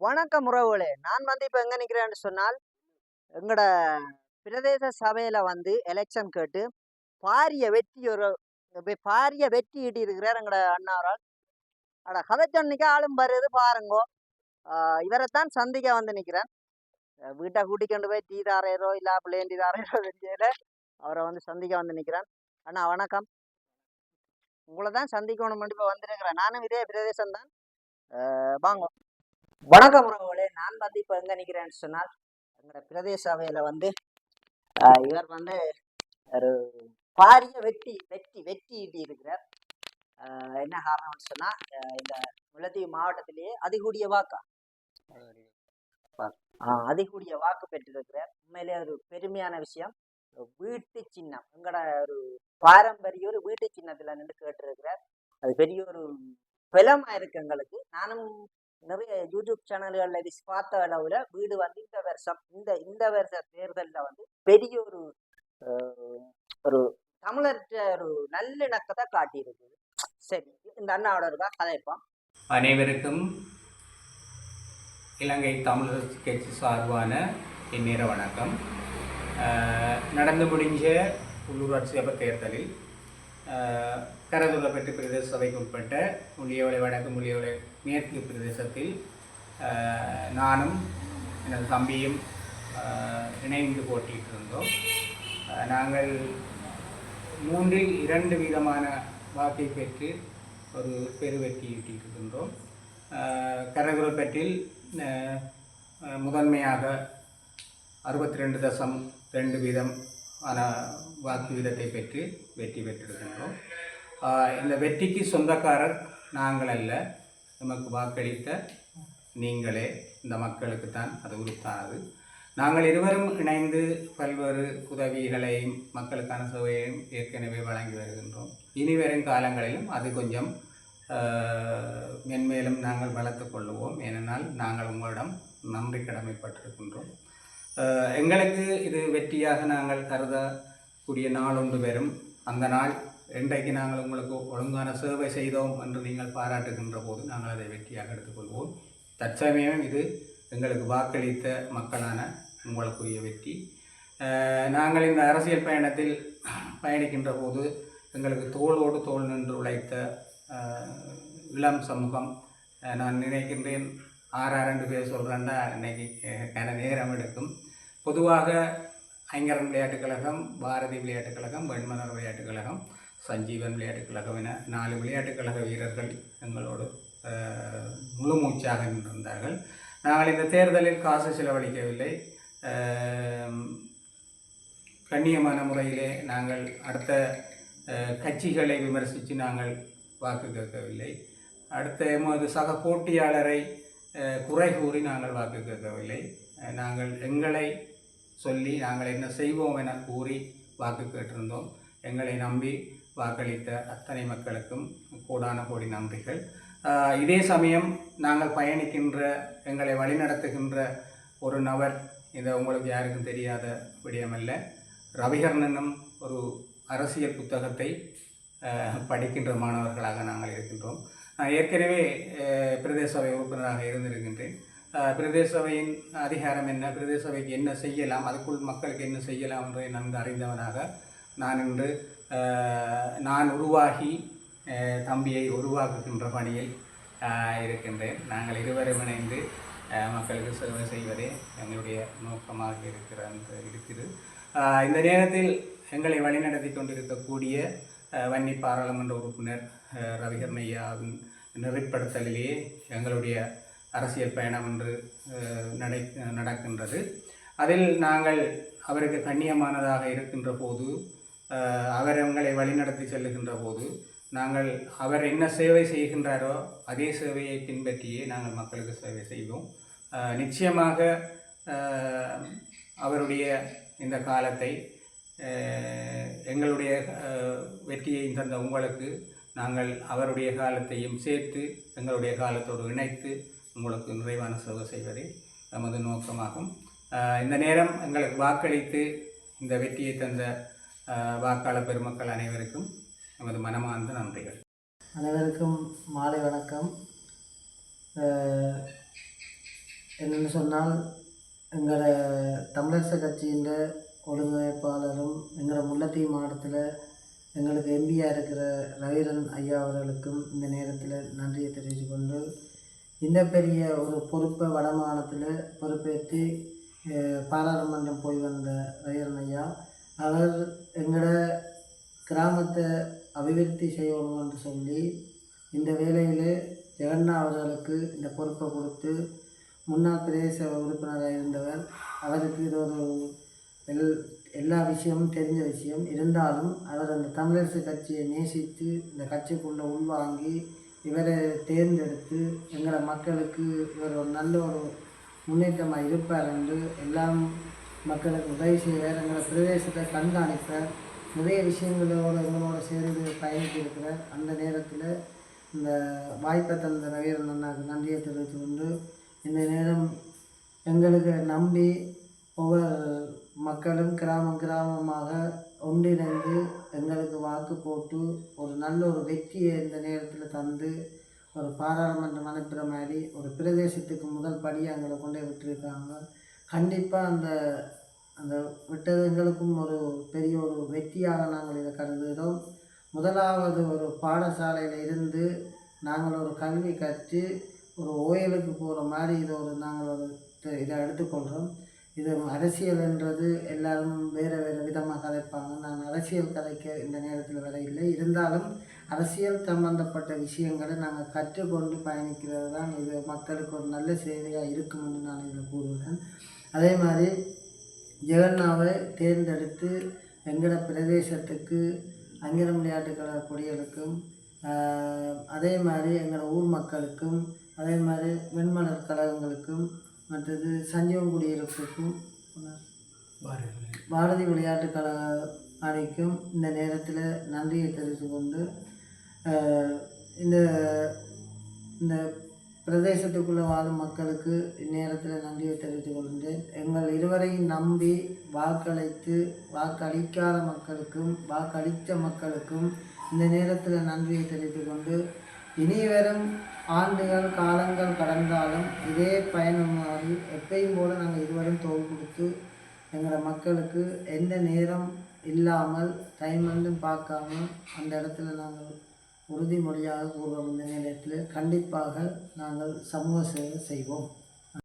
வணக்கம் உறவுகளே. நான் வந்து இப்போ எங்கே நிற்கிறேன்னு சொன்னால் எங்களோட பிரதேச சபையில் வந்து எலெக்ஷன் கேட்டு பாரிய வெற்றி ஒரு பாரிய வெற்றி ஈட்டி இருக்கிறார் எங்களோட அண்ணாவரால். அட கதைச்சொன்னிக்கு ஆளும் வருது பாருங்கோ. இவரை இவரைத்தான் சந்திக்க வந்து நிற்கிறேன் வீட்டை கூட்டிக்கொண்டு போய் டீ தாரையரோ இல்லை பிள்ளையன் டீ தாரையரோ தெரியல அவரை வந்து சந்திக்க வந்து நிற்கிறேன் அண்ணா வணக்கம். உங்களை தான் சந்திக்கணும் இப்போ வந்திருக்கிறேன். நானும் இதே பிரதேசம் தான் வாங்க. வணக்கம் உறவுகளே. நான் வந்து இப்போ எங்கே நிற்கிறேன்னு சொன்னால் எங்களோட பிரதேச சபையில் வந்து இவர் வந்து ஒரு பாரிய வெட்டி வெட்டி வெட்டி ஈட்டி இருக்கிறார் என்ன காரணம்னு சொன்னால் இந்த முல்லத்தீவு மாவட்டத்திலேயே அதிகூடிய வாக்கா. அதிகூடிய வாக்கு பெற்றிருக்கிறார். உண்மையிலே ஒரு பெருமையான விஷயம். வீட்டு சின்னம். எங்களோட ஒரு பாரம்பரிய ஒரு வீட்டு சின்னத்தில் நின்று கேட்டிருக்கிறார். அது பெரிய ஒரு பலமா இருக்கு எங்களுக்கு. நானும் நிறைய யூடியூப் சேனல்களில் பார்த்த அளவில் வீடு வந்து இந்த வருஷம் இந்த இந்த வருஷ தேர்தலில் வந்து பெரிய ஒரு ஒரு தமிழர்கிட்ட ஒரு நல்லிணக்கத்தை காட்டியிருக்குது சரி இந்த அண்ணாவோட இருக்கா கதைப்போம் அனைவருக்கும் இலங்கை தமிழர் கட்சி சார்பான இந்நேர வணக்கம். நடந்து முடிஞ்ச உள்ளூராட்சி சபை தேர்தலில் அஹ், பிரதேச சபைக்கு உட்பட்ட முள்ளியவளை வடக்கு முள்ளியவளை மேற்கு பிரதேசத்தில் நானும் எனது தம்பியும் இணைந்து போட்டிகிட்டு இருந்தோம் நாங்கள் மூன்றில் இரண்டு விதமான வாக்கை பெற்று ஒரு பெருவெற்றி ஈட்டியிருக்கின்றோம் கரகுலப்பற்றில் முதன்மையாக அறுபத்தி ரெண்டு தசம் ரெண்டு வீதம் வாக்கு வீதத்தை பெற்று வெற்றி பெற்றிருக்கின்றோம். இந்த வெற்றிக்கு சொந்தக்காரர் நாங்கள் அல்ல. நமக்கு வாக்களித்த நீங்களே இந்த மக்களுக்கு தான் அது உறுத்தானது நாங்கள் இருவரும் இணைந்து பல்வேறு உதவிகளையும் மக்களுக்கான சேவையையும் ஏற்கனவே வழங்கி வருகின்றோம். இனி வரும் காலங்களிலும் அது கொஞ்சம் மென்மேலும் நாங்கள் வளர்த்து கொள்ளுவோம். ஏனென்றால் நாங்கள் உங்களிடம் நன்றி கடமைப்பட்டிருக்கின்றோம். எங்களுக்கு இது வெற்றியாக நாங்கள் கருதக்கூடிய நாள் ஒன்று வரும் அந்த நாள் இன்றைக்கு நாங்கள் உங்களுக்கு ஒழுங்கான சேவை செய்தோம் என்று நீங்கள் பாராட்டுகின்ற போது நாங்கள் அதை வெற்றியாக எடுத்துக்கொள்வோம். தற்சமயம் இது எங்களுக்கு வாக்களித்த மக்களான உங்களுக்குரிய வெற்றி. நாங்கள் இந்த அரசியல் பயணத்தில் பயணிக்கின்ற போது எங்களுக்கு தோளோடு தோள் நின்று உழைத்த இளம் சமூகம் நான் நினைக்கின்றேன். ஆறு ரெண்டு பேர் சொல்கிறேன்னா இன்னைக்கு கன நேரம் எடுக்கும். பொதுவாக ஐங்கரன் விளையாட்டுக் கழகம் பாரதி விளையாட்டுக் கழகம் வெண்மலர் விளையாட்டுக் கழகம் சஞ்சீவன் விளையாட்டுக் கழகம் என நாலு விளையாட்டுக் கழக வீரர்கள் எங்களோடு முழு மூச்சாக நின்றிருந்தார்கள். நாங்கள் இந்த தேர்தலில் காசு செலவழிக்கவில்லை. கண்ணியமான முறையிலே நாங்கள் அடுத்த கட்சிகளை விமர்சித்து நாங்கள் வாக்கு கேட்கவில்லை. அடுத்த எமது சக போட்டியாளரை குறை கூறி நாங்கள் வாக்கு கேட்கவில்லை. நாங்கள் எங்களை சொல்லி நாங்கள் என்ன செய்வோம் என கூறி வாக்கு கேட்டிருந்தோம். எங்களை நம்பி வாக்களித்த அத்தனை மக்களுக்கும் கோடான கோடி நன்றிகள். இதே சமயம் நாங்கள் பயணிக்கின்ற எங்களை வழிநடத்துகின்ற ஒரு நபர் இது உங்களுக்கு யாருக்கும் தெரியாத விடயமல்ல. ரவிகர்ணனும் ஒரு அரசியல் புத்தகத்தை படிக்கின்ற மாணவர்களாக நாங்கள் இருக்கின்றோம். நான் ஏற்கனவே பிரதேசவை பிரதேச சபை உறுப்பினராக இருந்திருக்கின்றேன். பிரதேசவையின் பிரதேச சபையின் அதிகாரம் என்ன பிரதேசவைக்கு என்ன செய்யலாம் அதுக்குள் மக்களுக்கு என்ன செய்யலாம் என்று நன்கு அறிந்தவனாக நான் இன்று நான் உருவாகி தம்பியை உருவாக்குகின்ற பணியில் இருக்கின்றேன். நாங்கள் இருவரும் இணைந்து மக்களுக்கு சேவை செய்வதே எங்களுடைய நோக்கமாக இருக்கிற இருக்குது இந்த நேரத்தில் எங்களை வழிநடத்தி கொண்டிருக்கக்கூடிய வன்னி பாராளுமன்ற உறுப்பினர் ஆஹ் ரவிகரன் ஐயாவின் நெறிப்படுத்தலிலேயே எங்களுடைய அரசியல் பயணம் என்று நடை நடக்கின்றது. அதில் நாங்கள் அவருக்கு கண்ணியமானதாக இருக்கின்ற போது அவர் எங்களை வழிநடத்தி செல்லுகின்ற போது நாங்கள் அவர் என்ன சேவை செய்கின்றாரோ அதே சேவையை பின்பற்றியே நாங்கள் மக்களுக்கு சேவை செய்வோம். நிச்சயமாக அவருடைய இந்த காலத்தை எங்களுடைய வெற்றியை தந்த உங்களுக்கு நாங்கள் அவருடைய காலத்தையும் சேர்த்து எங்களுடைய காலத்தோடு இணைத்து உங்களுக்கு நிறைவான சேவை செய்வதே நமது நோக்கமாகும். இந்த நேரம் எங்களுக்கு வாக்களித்து இந்த வெற்றியை தந்த வாக்காளர் பெருமக்கள் அனைவருக்கும் நமது மனமார்ந்த நன்றிகள். அனைவருக்கும் மாலை வணக்கம். என்னென்னு சொன்னால் எங்களை தமிழரசு கட்சியின் ஒழுங்கமைப்பாளரும் எங்களோட முல்லைத்தீவு மாவட்டத்தில் எங்களுக்கு எம்பியாக இருக்கிற ரவீரன் ஐயா அவர்களுக்கும் இந்த நேரத்தில் நன்றியை தெரிவித்து கொண்டு இந்த பெரிய ஒரு பொறுப்பை வடமாநிலத்தில் பொறுப்பேற்றி பாராளுமன்றம் போய் வந்த ரவீரன் ஐயா அவர் எங்களோட கிராமத்தை அபிவிருத்தி செய்யணும் என்று சொல்லி இந்த வேலையில் ஜெகண்ணா அவர்களுக்கு இந்த பொறுப்பை கொடுத்து முன்னாள் பிரதேச உறுப்பினராக இருந்தவர் அவருக்கு இது ஒரு எல் எல்லா விஷயமும் தெரிஞ்ச விஷயம். இருந்தாலும் அவர் அந்த தமிழரசு கட்சியை நேசித்து இந்த கட்சிக்குள்ளே உள்வாங்கி இவரை தேர்ந்தெடுத்து எங்களை மக்களுக்கு இவர் ஒரு நல்ல ஒரு முன்னேற்றமாக இருப்பார் என்று எல்லாம் மக்களுக்கு உதவி செய்வார். எங்களோட பிரதேசத்தை கண்காணிப்பார். நிறைய விஷயங்களோட எங்களோட சேர்ந்து பயணித்திருக்கிறார். அந்த நேரத்தில் இந்த வாய்ப்பை தந்த ரவீரன் அண்ணாவுக்கு நன்றியை தெரிவித்து கொண்டு இந்த நேரம் எங்களுக்கு நம்பி ஒவ்வொரு மக்களும் கிராமம் கிராமமாக ஒன்றிணைந்து எங்களுக்கு வாக்கு போட்டு ஒரு நல்ல ஒரு வெற்றியை இந்த நேரத்தில் தந்து ஒரு பாராளுமன்றம் அனுப்புகிற மாதிரி ஒரு பிரதேசத்துக்கு முதல் படியை எங்களை கொண்டே விட்டுருக்காங்க. கண்டிப்பாக அந்த அந்த விட்டது எங்களுக்கும் ஒரு பெரிய ஒரு வெற்றியாக நாங்கள் இதை கருதுகிறோம். முதலாவது ஒரு பாடசாலையில் இருந்து நாங்கள் ஒரு கல்வி கற்று ஒரு ஓயலுக்கு போகிற மாதிரி இதை ஒரு நாங்கள் ஒரு த- இதை எடுத்துக்கொள்கிறோம் இது அரசியல்ன்றது எல்லாரும் வேறு வேறு விதமாக கதைப்பாங்க. நான் அரசியல் கதைக்க இந்த நேரத்தில் வர இல்லை. இருந்தாலும் அரசியல் சம்பந்தப்பட்ட விஷயங்களை நாங்கள் கற்றுக்கொண்டு பயணிக்கிறது தான் இது. மக்களுக்கு ஒரு நல்ல சேவையாக இருக்கும்னு நான் இதில் கூறுவேன் அதே மாதிரி ஜெகன்னாவை தேர்ந்தெடுத்து எங்களோட பிரதேசத்துக்கு அங்கிரம் விளையாட்டு கழக கொடிகளுக்கும் அதே மாதிரி எங்களோட ஊர் மக்களுக்கும் அதே மாதிரி வெண்மலர் கழகங்களுக்கும் மற்றது சஞ்சீவம் குடியிருப்புக்கும் பாரதி விளையாட்டு. கழக அணிக்கும் இந்த நேரத்தில் நன்றியை தெரிவித்துக் கொண்டு இந்த இந்த பிரதேசத்துக்குள்ளே வாழும் மக்களுக்கு இந்நேரத்தில் நன்றியை தெரிவித்துக் கொள்கின்றேன். எங்கள் இருவரையும் நம்பி வாக்களித்து வாக்களிக்காத மக்களுக்கும் வாக்களித்த மக்களுக்கும் இந்த நேரத்தில் நன்றியை தெரிவித்துக் கொண்டு இனி வரும் ஆண்டுகள் காலங்கள் கடந்தாலும் இதே பயணமாக எப்பயும் போல நாங்கள் இருவரும் தோல் கொடுத்து எங்களோட மக்களுக்கு எந்த நேரம் இல்லாமல் டைம் வந்து பார்க்காம அந்த இடத்துல நாங்கள் உறுதிமொழியாக கூறுவோம். இந்த நேரத்தில் கண்டிப்பாக நாங்கள் சமூக சேவை செய்வோம்.